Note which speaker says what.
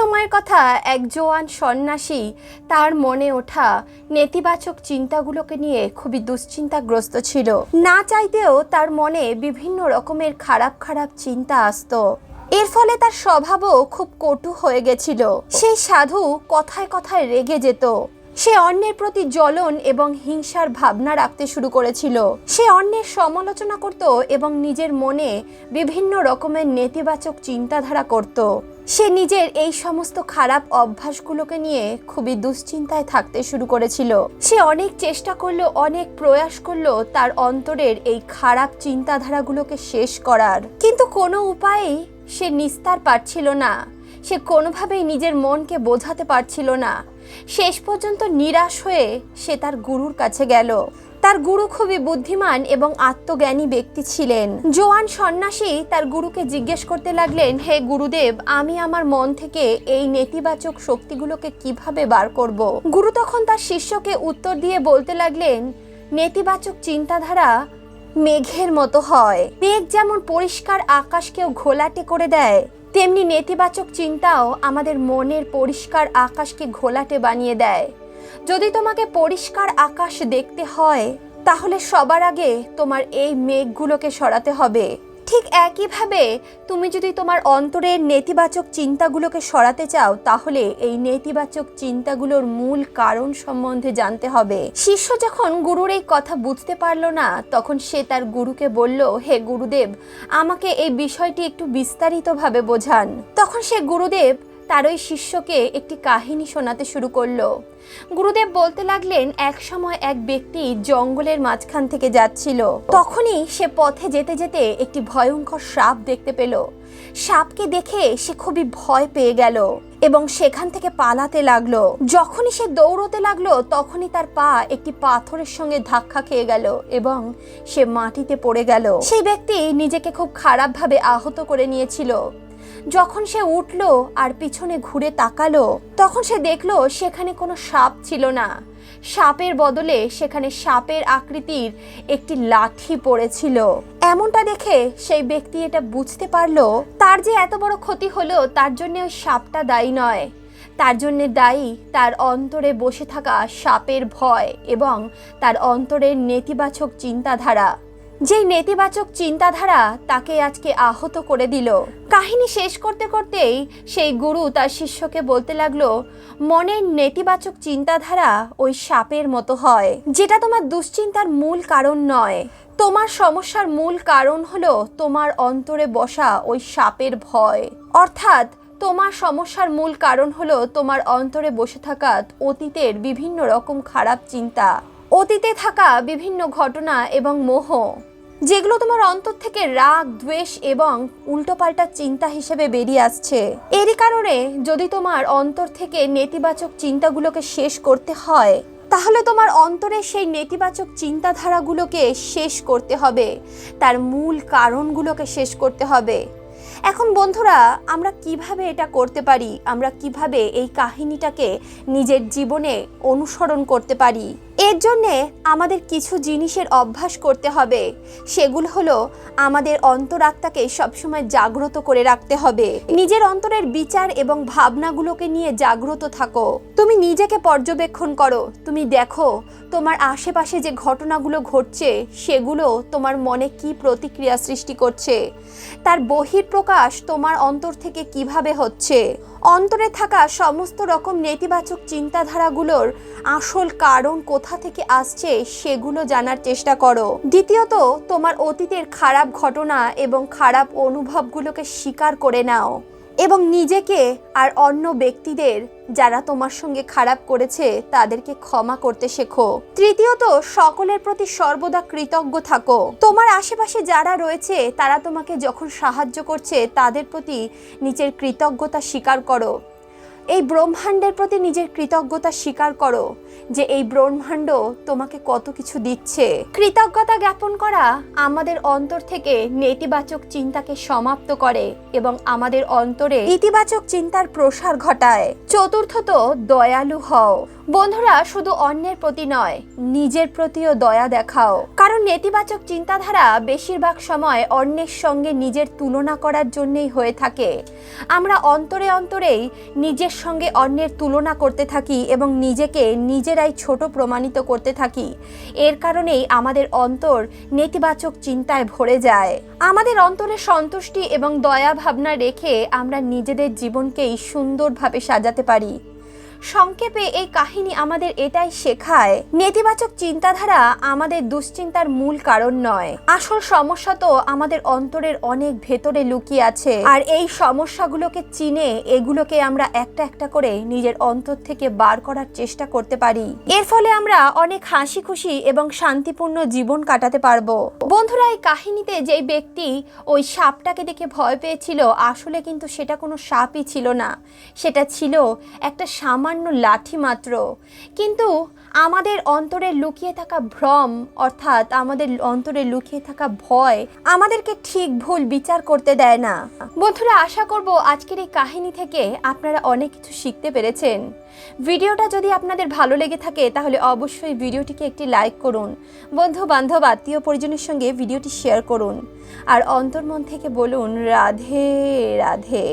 Speaker 1: সময়ের কথা এক জোয়ান সন্ন্যাসী তার মনে ওঠা নেতিবাচক চিন্তাগুলোকে নিয়ে খুবই দুশ্চিন্তাগ্রস্ত ছিল। না চাইতেও তার মনে বিভিন্ন রকমের খারাপ খারাপ চিন্তা আসতো। এর ফলে তার স্বভাবও খুব কটু হয়ে গেছিল। সেই সাধু কথায় কথায় রেগে যেত। সে অন্যের প্রতি জ্বলন এবং হিংসার ভাবনা রাখতে শুরু করেছিল। সে অন্যের সমালোচনা করত এবং নিজের মনে বিভিন্ন রকমের নেতিবাচক চিন্তাধারা করত। সে নিজের এই সমস্ত খারাপ অভ্যাসগুলোকে নিয়ে খুবই দুশ্চিন্তায় থাকতে শুরু করেছিল। সে অনেক চেষ্টা করল, অনেক প্রয়াস করল তার অন্তরের এই খারাপ চিন্তাধারাগুলোকে শেষ করার। কিন্তু কোনো উপায়েই সে নিস্তার পারছিল না। সে কোনোভাবেই নিজের মনকে বোঝাতে পারছিল না। শেষ পর্যন্ত নিরাশ হয়ে সে তার গুরুর কাছে গেল। তার গুরু খুবই বুদ্ধিমান এবং আত্মজ্ঞানী ব্যক্তি ছিলেন। জোয়ান সন্ন্যাসী তার গুরুকে জিজ্ঞেস করতে লাগলেন, হে গুরুদেব, আমি আমার মন থেকে এই নেতিবাচক শক্তিগুলোকে কীভাবে বার করব? গুরু তখন তার শিষ্যকে উত্তর দিয়ে বলতে লাগলেন, নেতিবাচক চিন্তাধারা মেঘের মতো হয়। মেঘ যেমন পরিষ্কার আকাশকেও ঘোলাটে করে দেয়, তেমনি নেতিবাচক চিন্তাও আমাদের মনের পরিষ্কার আকাশকে ঘোলাটে বানিয়ে দেয়। যদি তোমাকে পরিষ্কার আকাশ দেখতে হয়, তাহলে সবার আগে তোমার এই মেঘগুলোকে সরাতে হবে। ঠিক একইভাবে তুমি যদি তোমার অন্তরের নেতিবাচক চিন্তাগুলোকে সরাতে চাও, তাহলে এই নেতিবাচক চিন্তাগুলোর মূল কারণ সম্বন্ধে জানতে হবে। শিষ্য যখন গুরুর এই কথা বুঝতে পারল না, তখন সে তার গুরুকে বলল, হে গুরুদেব, আমাকে এই বিষয়টি একটু বিস্তারিতভাবে বোঝান। তখন সে গুরুদেব তার ওই শিষ্যকে একটি কাহিনী শোনাতে শুরু করল। গুরুদেব বলতে লাগলেন, এক সময় এক ব্যক্তি জঙ্গলের মাঝখান থেকে যাচ্ছিল। তখনই সে পথে যেতে যেতে একটি ভয়ঙ্কর সাপ দেখতে পেল। সাপকে দেখে সে খুবই ভয় পেয়ে গেল এবং সেখান থেকে পালাতে লাগল। যখনই সে দৌড়তে লাগল, তখনই তার পা একটি পাথরের সঙ্গে ধাক্কা খেয়ে গেল এবং সে মাটিতে পড়ে গেল। সেই ব্যক্তি নিজেকে খুব খারাপভাবে আহত করে নিয়েছিল। যখন সে উঠল আর পিছনে ঘুরে তাকালো, তখন সে দেখল সেখানে কোনো সাপ ছিল না। সাপের বদলে সেখানে সাপের আকৃতির একটি লাঠি পড়েছিল। এমনটা দেখে সেই ব্যক্তি এটা বুঝতে পারল, তার যে এত বড় ক্ষতি হলো তার জন্য ওই সাপটা দায়ী নয়। তার জন্যে দায়ী তার অন্তরে বসে থাকা সাপের ভয় এবং তার অন্তরের নেতিবাচক চিন্তাধারা। যেই নেতিবাচক চিন্তাধারা তাকে আজকে আহত করে দিল। কাহিনী শেষ করতে করতেই সেই গুরু তার শিষ্যকে বলতে লাগল মনের নেতিবাচক চিন্তাধারা ওই সাপের মতো হয়, যেটা তোমার দুশ্চিন্তার মূল কারণ নয়। তোমার সমস্যার মূল কারণ হলো তোমার অন্তরে বসা ওই সাপের ভয়। অর্থাৎ তোমার সমস্যার মূল কারণ হলো তোমার অন্তরে বসে থাকা অতীতের বিভিন্ন রকম খারাপ চিন্তা। অতীতে থাকা বিভিন্ন ঘটনা এবং মোহ। যেগুলো তোমার অন্তর থেকে রাগ, দ্বেষ এবং উল্টোপাল্টা চিন্তা হিসেবে বেরিয়ে আসছে। এরই কারণে যদি তোমার অন্তর থেকে নেতিবাচক চিন্তাগুলোকে শেষ করতে হয়, তাহলে তোমার অন্তরে সেই নেতিবাচক চিন্তাধারাগুলোকে শেষ করতে হবে। তার মূল কারণগুলোকে শেষ করতে হবে। এখন বন্ধুরা, আমরা কীভাবে এটা করতে পারি? আমরা কীভাবে এই কাহিনীটাকে নিজের জীবনে অনুসরণ করতে পারি? এর জন্যে আমাদের কিছু জিনিসের অভ্যাস করতে হবে। সেগুলো হলো আমাদের অন্তরাত্মাকে সবসময় জাগ্রত করে রাখতে হবে। নিজের অন্তরের বিচার এবং ভাবনাগুলোকে নিয়ে জাগ্রত থাকো। তুমি নিজেকে পর্যবেক্ষণ করো। তুমি দেখো তোমার আশেপাশে যে ঘটনাগুলো ঘটছে, সেগুলো তোমার মনে কি প্রতিক্রিয়া সৃষ্টি করছে। তার বহিঃপ্রকাশ তোমার অন্তর থেকে কীভাবে হচ্ছে? অন্তরে থাকা সমস্ত রকম নেতিবাচক চিন্তাধারাগুলোর আসল কারণ কোথা থেকে আসছে সেগুলো জানার চেষ্টা করো। দ্বিতীয়ত, তোমার অতীতের খারাপ ঘটনা এবং খারাপ অনুভবগুলোকে স্বীকার করে নাও। এবং নিজেকে আর অন্য ব্যক্তিদের যারা তোমার সঙ্গে খারাপ করেছে তাদেরকে ক্ষমা করতে শেখো। তৃতীয়ত, সকলের প্রতি সর্বদা কৃতজ্ঞ থাকো। তোমার আশেপাশে যারা রয়েছে, তারা তোমাকে যখন সাহায্য করছে, তাদের প্রতি নিজের কৃতজ্ঞতা স্বীকার করো। এই ব্রহ্মাণ্ডের প্রতি নিজের কৃতজ্ঞতা স্বীকার করো যে এই ব্রহ্মাণ্ড তোমাকে কত কিছু দিচ্ছে। কৃতজ্ঞতা জ্ঞাপন করা আমাদের অন্তর থেকে নেতিবাচক চিন্তাকে সমাপ্ত করে এবং আমাদের অন্তরে ইতিবাচক চিন্তার প্রসার ঘটায়। চতুর্থত, দয়ালু হও। বন্ধুরা, শুধু অন্যের প্রতি নয়, নিজের প্রতিও দয়া দেখাও। কারণ নেতিবাচক চিন্তাধারা বেশিরভাগ সময় অন্যের সঙ্গে নিজের তুলনা করার জন্যই হয়ে থাকে। আমরা অন্তরে অন্তরেই নিজের সঙ্গে অন্যের তুলনা করতে থাকি এবং নিজেকে নিজেরাই ছোট প্রমাণিত করতে থাকি। এর কারণেই আমাদের অন্তর নেতিবাচক চিন্তায় ভরে যায়। আমাদের অন্তরে সন্তুষ্টি এবং দয়া ভাবনা রেখে আমরা নিজেদের জীবনকেই সুন্দরভাবে সাজাতে পারি। সংক্ষেপে এই কাহিনী আমাদের এটাই শেখায়, নেতিবাচক চিন্তাধারা আমাদের দুশ্চিন্তার মূল কারণ নয়। আসল সমস্যা তো আমাদের অন্তরের অনেক ভেতরে লুকিয়ে আছে। আর এই সমস্যাগুলোকে চিনে এগুলোকে আমরা একটা একটা করে নিজের অন্তর থেকে বার করার চেষ্টা করতে পারি। এর ফলে আমরা অনেক হাসি খুশি এবং শান্তিপূর্ণ জীবন কাটাতে পারব। বন্ধুরা, এই কাহিনীতে যেই ব্যক্তি ওই সাপটাকে দেখে ভয় পেয়েছিল, আসলে কিন্তু সেটা কোনো সাপই ছিল না। সেটা ছিল একটা সামান্য লাঠি মাত্র। কিন্তু আমাদের অন্তরে লুকিয়ে থাকা ভ্রম, অর্থাৎ আমাদের অন্তরে লুকিয়ে থাকা ভয়, আমাদেরকে ঠিক ভুল বিচার করতে দেয় না। বন্ধুরা, আশা করব আজকের এই কাহিনী থেকে আপনারা অনেক কিছু শিখতে পেরেছেন। ভিডিওটা যদি আপনাদের ভালো লেগে থাকে, তাহলে অবশ্যই ভিডিওটিকে একটি লাইক করুন। বন্ধু বান্ধব আত্মীয় পরিজনের সঙ্গে ভিডিওটি শেয়ার করুন। আর অন্তর্মন থেকে বলুন, রাধে রাধে।